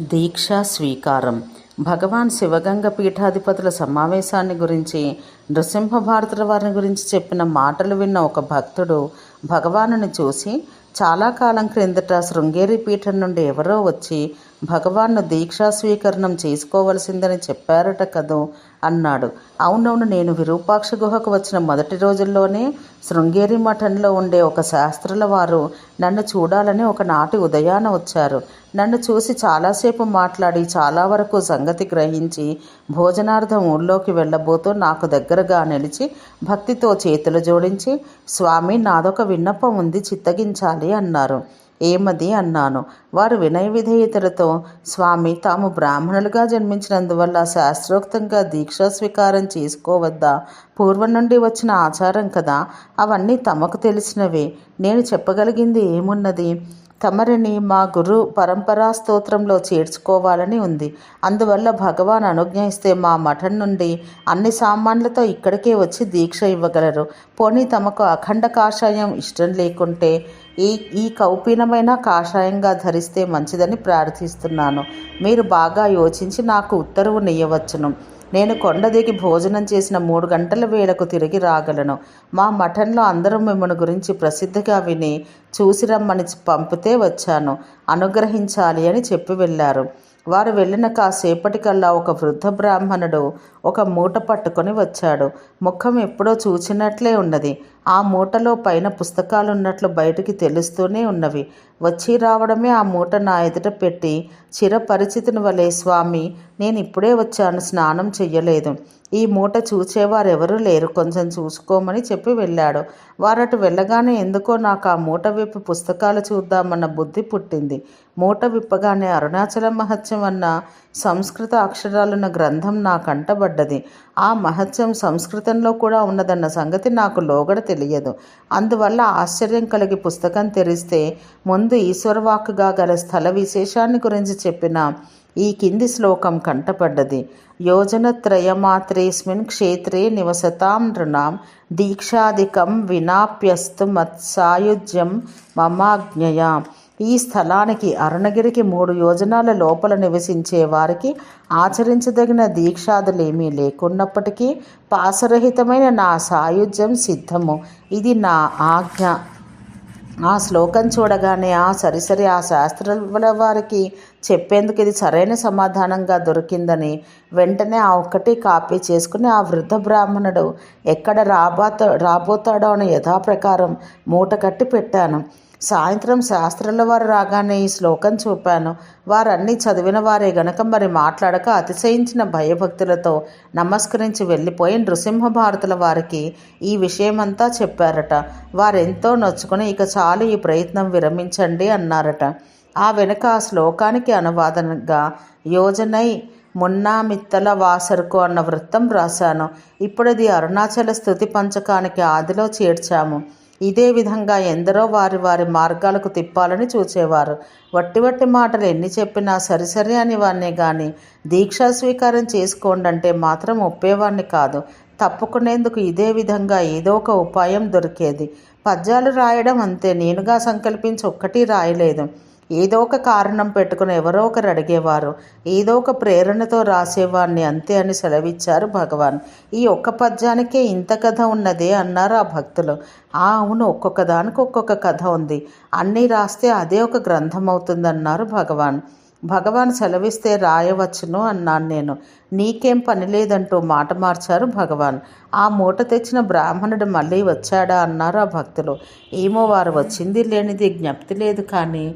దీక్షా స్వీకారం. భగవాన్ శివగంగ పీఠాధిపతుల సమావేశాన్ని గురించి నృసింహ భారతుల వారిని గురించి చెప్పిన మాటలు విన్న ఒక భక్తుడు భగవానుని చూసి చాలా కాలం క్రిందట శృంగేరి పీఠం నుండి ఎవరో వచ్చి భగవాన్ను దీక్షా స్వీకరణం చేసుకోవలసిందని చెప్పారట కదో అన్నాడు. అవునవును నేను విరూపాక్ష గుహకు వచ్చిన మొదటి రోజుల్లోనే శృంగేరి మఠంలో ఉండే ఒక శాస్త్రుల వారు నన్ను చూడాలని ఒకనాటి ఉదయాన వచ్చారు. నన్ను చూసి చాలాసేపు మాట్లాడి చాలా వరకు సంగతి గ్రహించి భోజనార్థం ఊళ్ళోకి వెళ్ళబోతూ నాకు దగ్గరగా నిలిచి భక్తితో చేతులు జోడించి స్వామి నాదొక విన్నపం ఉంది చిత్తగించాలి అన్నారు. ఏమది అన్నాను. వారు వినయ విధేయతలతో స్వామి తాము బ్రాహ్మణులుగా జన్మించినందువల్ల శాస్త్రోక్తంగా దీక్షా స్వీకారం చేసుకోవద్దా? పూర్వం నుండి వచ్చిన ఆచారం కదా. అవన్నీ తమకు తెలిసినవే. నేను చెప్పగలిగింది ఏమున్నది? తమరిని మా గురు పరంపరా స్తోత్రంలో చేర్చుకోవాలని ఉంది. అందువల్ల భగవాన్ అనుజ్ఞ ఇస్తే మా మఠం నుండి అన్ని సామాన్లతో ఇక్కడికే వచ్చి దీక్ష ఇవ్వగలరు. పోనీ తమకు అఖండ కాషాయం ఇష్టం లేకుంటే ఈ ఈ కౌపీనమైన కాషాయంగా ధరిస్తే మంచిదని ప్రార్థిస్తున్నాను. మీరు బాగా యోచించి నాకు ఉత్తర్వు నియవచ్చును. నేను కొండ దిగి భోజనం చేసిన మూడు గంటల వేళకు తిరిగి రాగలను. మా మఠంలో అందరూ మిమ్మల్ని గురించి ప్రసిద్ధిగా విని చూసి రమ్మని పంపితే వచ్చాను. అనుగ్రహించాలి అని చెప్పి వెళ్ళారు. వారు వెళ్ళిన కాసేపటికల్లా ఒక వృద్ధ బ్రాహ్మణుడు ఒక మూట పట్టుకొని వచ్చాడు. ముఖం ఎప్పుడో చూచినట్లే ఉన్నది. ఆ మూటలో పైన పుస్తకాలు ఉన్నట్లు బయటికి తెలుస్తూనే ఉన్నవి. వచ్చి రావడమే ఆ మూట నా ఎదుట పెట్టి చిరపరిచితుని వలె స్వామి నేను ఇప్పుడే వచ్చాను స్నానం చెయ్యలేదు. ఈ మూట చూచేవారెవరూ లేరు. కొంచెం చూసుకోమని చెప్పి వెళ్ళాడు. వారటు వెళ్ళగానే ఎందుకో నాకు ఆ మూట విప్పి పుస్తకాలు చూద్దామన్న బుద్ధి పుట్టింది. మూట విప్పగానే అరుణాచల మహత్యం అన్న సంస్కృత అక్షరాలున్న గ్రంథం నా కంటబడ్డది ఆ మహత్యం సంస్కృతంలో కూడా ఉన్నదన్న సంగతి నాకు లోగడ తెలియదు. అందువల్ల ఆశ్చర్యం కలిగి పుస్తకం తెరిస్తే ముందు ఈశ్వరవాక్కుగా గల స్థల విశేషాన్ని గురించి చెప్పిన ఈ కింది శ్లోకం కంటపడ్డది. యోజనత్రయమాత్రేస్మిన్ క్షేత్రే నివసతాం నృణాం దీక్షాధికం వినాప్యస్తు మత్సాయుజ్యం మమాజ్ఞయా. ఈ స్థలానికి అరుణగిరికి మూడు యోజనాల లోపల నివసించే వారికి ఆచరించదగిన దీక్షాదులేమీ లేకున్నప్పటికీ పాసరహితమైన నా సాయుధ్యం సిద్ధము. ఇది నా ఆజ్ఞ. ఆ శ్లోకం చూడగానే ఆ సరిసరి ఆ శాస్త్రముల వారికి చెప్పేందుకు ఇది సరైన సమాధానంగా దొరికిందని వెంటనే ఆ ఒక్కటి కాపీ చేసుకుని ఆ వృద్ధ బ్రాహ్మణుడు ఎక్కడ రాబోతా రాబోతాడో అని యథాప్రకారం మూట కట్టి పెట్టాను. సాయంత్రం శాస్త్రుల వారు రాగానే ఈ శ్లోకం చూపాను. వారన్నీ చదివిన వారే గనక మరి మాట్లాడక అతిశయించిన భయభక్తులతో నమస్కరించి వెళ్ళిపోయి నృసింహ భారతుల వారికి ఈ విషయమంతా చెప్పారట. వారెంతో నొచ్చుకుని ఇక చాలు ఈ ప్రయత్నం విరమించండి అన్నారట. ఆ వెనుక ఆ శ్లోకానికి అనువాదనగా యోజనై మున్నా మిత్తల వాసరుకు అన్న వృత్తం రాశాను ఇప్పుడది అరుణాచల స్థుతి పంచకానికి ఆదిలో చేర్చాము. ఇదే విధంగా ఎందరో వారి వారి మార్గాలకు తిప్పాలని చూచేవారు. వట్టి వట్టి మాటలు ఎన్ని చెప్పినా సరిసరి అని కానీ దీక్షా స్వీకారం చేసుకోండి అంటే మాత్రం ఒప్పేవాడిని కాదు. తప్పుకునేందుకు ఇదే విధంగా ఏదో ఒక ఉపాయం దొరికేది. పద్యాలు రాయడం అంతే. నేనుగా సంకల్పించి ఒక్కటి రాయలేదు. ఏదో ఒక కారణం పెట్టుకుని ఎవరో ఒకరు అడిగేవారు. ఏదో ఒక ప్రేరణతో రాసేవాడిని అంతే అని సెలవిచ్చారు భగవాన్. ఈ ఒక్క పద్యానికే ఇంత కథ ఉన్నదే అన్నారు ఆ భక్తులు. ఆ అవును ఒక్కొక్క దానికి ఒక్కొక్క కథ ఉంది. అన్నీ రాస్తే అదే ఒక గ్రంథం అవుతుందన్నారు భగవాన్. భగవాన్ సెలవిస్తే రాయవచ్చును అన్నాను నేను. నీకేం పని లేదంటూ మాట మార్చారు భగవాన్. ఆ మూట తెచ్చిన బ్రాహ్మణుడు మళ్ళీ వచ్చాడా అన్నారు ఆ భక్తులు. ఏమో వారు వచ్చింది లేనిది జ్ఞప్తి లేదు కానీ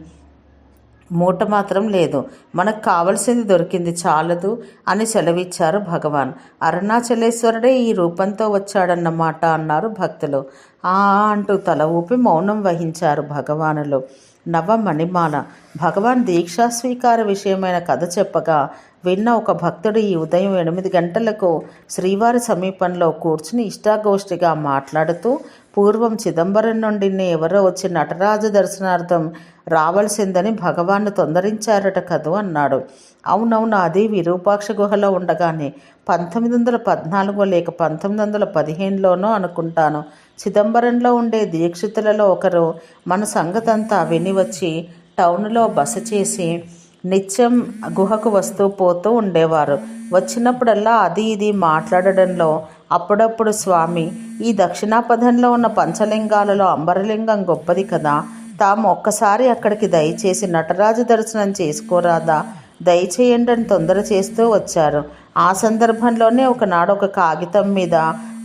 మూట మాత్రం లేదు. మనకు కావలసింది దొరికింది చాలదు అని సెలవిచ్చారు భగవాన్. అరుణాచలేశ్వరుడే ఈ రూపంతో వచ్చాడన్నమాట అన్నారు భక్తులు. ఆ అంటూ తల ఊపి మౌనం వహించారు భగవానులు. నవ మణిమాల భగవాన్ దీక్షా స్వీకార విషయమైన కథ చెప్పగా విన్న ఒక భక్తుడు ఈ ఉదయం ఎనిమిది గంటలకు శ్రీవారి సమీపంలో కూర్చుని ఇష్టాగోష్ఠిగా మాట్లాడుతూ పూర్వం చిదంబరం నుండి ఎవరో వచ్చి నటరాజ దర్శనార్థం రావాల్సిందని భగవాన్ను తొందరించారట కదూ అన్నాడు. అవునవును అది విరూపాక్ష గుహలో ఉండగానే పంతొమ్మిది వందల పద్నాలుగో లేక పంతొమ్మిది వందల పదిహేనులోనో అనుకుంటాను. చిదంబరంలో ఉండే దీక్షితులలో ఒకరు మన సంగతంతా విని వచ్చి టౌన్లో బస చేసి నిత్యం గుహకు వస్తూ పోతూ ఉండేవారు. వచ్చినప్పుడల్లా అది ఇది మాట్లాడడంలో అప్పుడప్పుడు స్వామి ఈ దక్షిణాపథంలో ఉన్న పంచలింగాలలో అంబరలింగం గొప్పది కదా. తాము ఒక్కసారి అక్కడికి దయచేసి నటరాజు దర్శనం చేసుకోరాదా? దయచేయండి అని తొందర చేస్తూ వచ్చారు. ఆ సందర్భంలోనే ఒకనాడు ఒక కాగితం మీద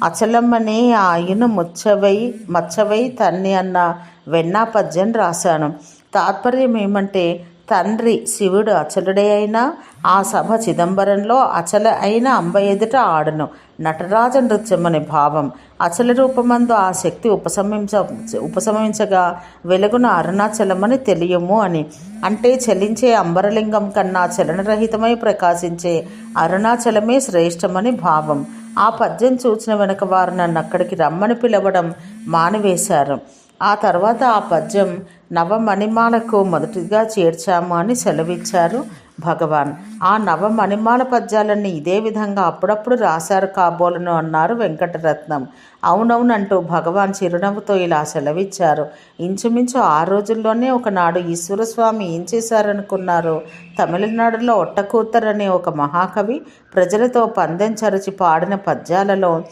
అచలమ్మని ఆయన ముచ్చవై మచ్చవై తన్ని అన్న వెన్నా పద్యం రాశాను. తాత్పర్యం ఏమంటే తండ్రి శివుడు అచలుడే అయినా ఆ సభ చిదంబరంలో అచల అయిన అంబ ఎదుట ఆడను. నటరాజ నృత్యం భావం. అచల రూపమందు ఆ శక్తి ఉపశమించ ఉపశమించగా వెలుగున అరుణాచలమని తెలియము అని. అంటే చలించే అంబరలింగం కన్నా చలనరహితమై ప్రకాశించే అరుణాచలమే శ్రేష్టమని భావం. ఆ పద్యం చూచిన వెనుక వారు నన్ను అక్కడికి రమ్మని పిలవడం మానివేశారు. ఆ తర్వాత ఆ పద్యం నవమణిమాలకు మొదటిగా చేర్చాము అని సెలవిచ్చారు భగవాన్. ఆ నవమణిమాల పద్యాలన్నీ ఇదే విధంగా అప్పుడప్పుడు రాశారు కాబోలను అన్నారు వెంకటరత్నం. అవునవునంటూ భగవాన్ చిరునవ్వుతో ఇలా సెలవిచ్చారు. ఇంచుమించు ఆ రోజుల్లోనే ఒకనాడు ఈశ్వరస్వామి ఏం చేశారనుకున్నారు? తమిళనాడులో ఒట్టకూతర్ అనే ఒక మహాకవి ప్రజలతో పందెం చరచి పాడిన పద్యాలలో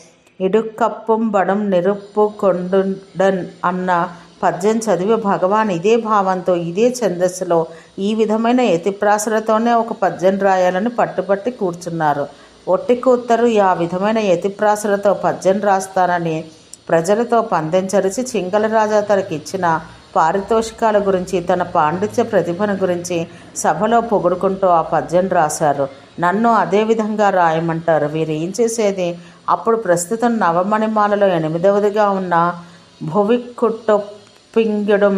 ఇడుక్కప్పుం బడం నిరుప్పు కొండుడన్ అన్న పద్యం చదివి భగవాన్ ఇదే భావంతో ఇదే ఛందస్సులో ఈ విధమైన యతిప్రాసలతోనే ఒక పద్యం రాయాలని పట్టుబట్టి కూర్చున్నారు. ఒట్టికూత్తరు ఆ విధమైన యతిప్రాసలతో పద్యం రాస్తానని ప్రజలతో పందెం చరిచి తనకి ఇచ్చిన పారితోషికాల గురించి తన పాండిత్య ప్రతిభను గురించి సభలో పొగుడుకుంటూ ఆ పద్యం రాశారు. నన్ను అదే విధంగా రాయమంటారు. వీరు ఏం చేసేది? అప్పుడు ప్రస్తుతం నవమణిమాలలో ఎనిమిదవదిగా ఉన్న భువిక్కుట్టొప్పింగడం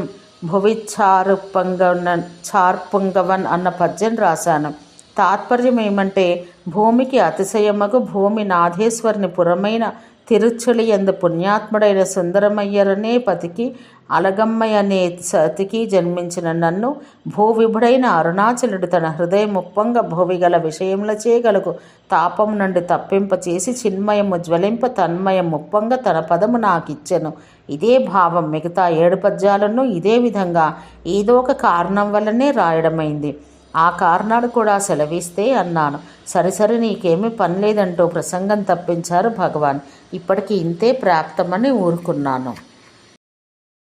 భువిచారుపంగవన్ చార్పుంగవన్ అన్న పద్యం రాశాను. తాత్పర్యం ఏమంటే భూమికి అతిశయమగు భూమి నాథేశ్వరుని పురమైన తిరుచులి ఎందు పుణ్యాత్ముడైన సుందరమయ్యరనే పతికి అలగమ్మయ్య అనే సతికి జన్మించిన నన్ను భూవిభుడైన అరుణాచలుడు తన హృదయం ముప్పంగ భూవిగల విషయంలో చేయగలకు తాపం నుండి తప్పింప చేసి చిన్మయము జ్వలింప తన్మయం ముప్పంగ తన పదము నాకిచ్చెను. ఇదే భావం మిగతా ఏడు పద్యాలను ఇదే విధంగా ఏదో ఒక కారణం వల్లనే రాయడమైంది. ఆ కారణాలు కూడా సెలవిస్తే అన్నాను. సరిసరి నీకేమి నీకేమీ పని లేదంటూ ప్రసంగం తప్పించారు భగవాన్. ఇప్పటికి ఇంతే ప్రాప్తమని ఊరుకున్నాను.